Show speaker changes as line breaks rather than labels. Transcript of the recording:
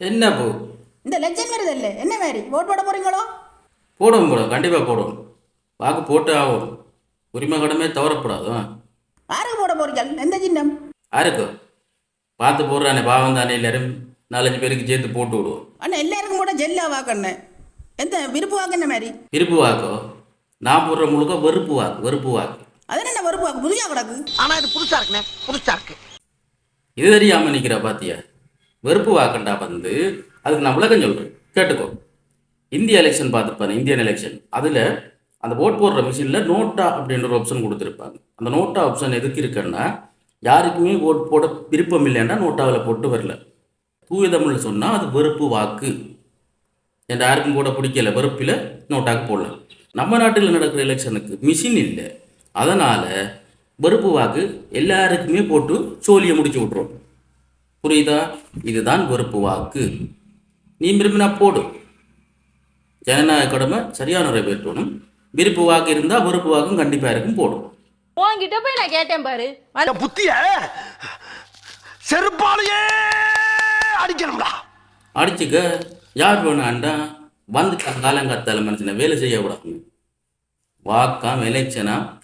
என்ன போ?
இந்த லட்சம் வருதல்ல என்ன மாதிரி? ஓட் போட போறீங்களோ?
போடுவோம் போடுவோம் கண்டிப்பாக போடுவோம். வாக்கு போட்டு ஆகும் உரிமை கடமை தவறப்படாது
யாருக்கு போட போறீங்க? எந்த சின்னம்?
யாருக்கு? பார்த்து போடுறானே பாவம் தானே எல்லாரும். நாலஞ்சு பேருக்கு சேர்த்து போட்டு விடுவோம்.
அண்ணா எல்லாருக்கும் கூட ஜெல்லா வாக்கண்ணே எந்த விருப்பு வாக்கு என்ன மாதிரி?
விருப்பு வாக்கோ? நான் போடுற முழுக்க வெறுப்பு வாக்கு வெறுப்பு வாக்கு.
அது என்ன வெறுப்பு வாக்கு? புதுசா கிடக்கு.
ஆனா இது புதுசா இருக்குண்ணே புதுசா இருக்கு.
இது தெரியாமல் நிற்கிற பாத்தியா? வெறுப்பு வாக்குண்டா வந்து அதுக்கு நான் விளக்கம் சொல்கிறேன் கேட்டுக்கோ. இந்திய எலெக்ஷன் பார்த்துருப்பாரு இந்தியன் எலெக்ஷன் அதில் அந்த ஓட் போடுற மிஷினில் நோட்டா அப்படின்ற ஒரு ஆப்ஷன் கொடுத்துருப்பாங்க. அந்த நோட்டா ஆப்ஷன் எதுக்கு இருக்குன்னா யாருக்குமே ஓட் போட விருப்பம் இல்லைன்னா நோட்டாவில் போட்டு வரல. தூய தமிழ் சொன்னால் அது வெறுப்பு வாக்கு. என்ற யாருக்கும் போட பிடிக்கல வெறுப்பில் நோட்டாக்கு போடலாம் நம்ம நாட்டில் நடக்கிற எலெக்ஷனுக்கு மிஷின் இல்லை. அதனால் வெறுப்பு வாக்கு எல்லாருக்குமே போட்டு சோழியை முடிச்சு விட்ருவோம் புரியுதா? இதுதான் வெறுப்பு வாக்கு. நீ விரும்பினா போடு. ஜனநாயக கடமை சரியான நிறைவேற்றணும். விருப்பு வாக்கு இருந்தால் வெறுப்பு வாக்கும் கண்டிப்பாக இருக்கும் போடும்.
உன்கிட்ட போய் நான் கேட்டேன் பாரு. வந்து
புத்திய செருப்பாலேயே அடிக்கணும்டா.
அடிச்சுக்க. யார் வேணாண்டா வந்துட்டான் காலங்காத்தால மனுஷனை வேலை செய்ய விடாம. வாக்காம் எலெக்ஷனா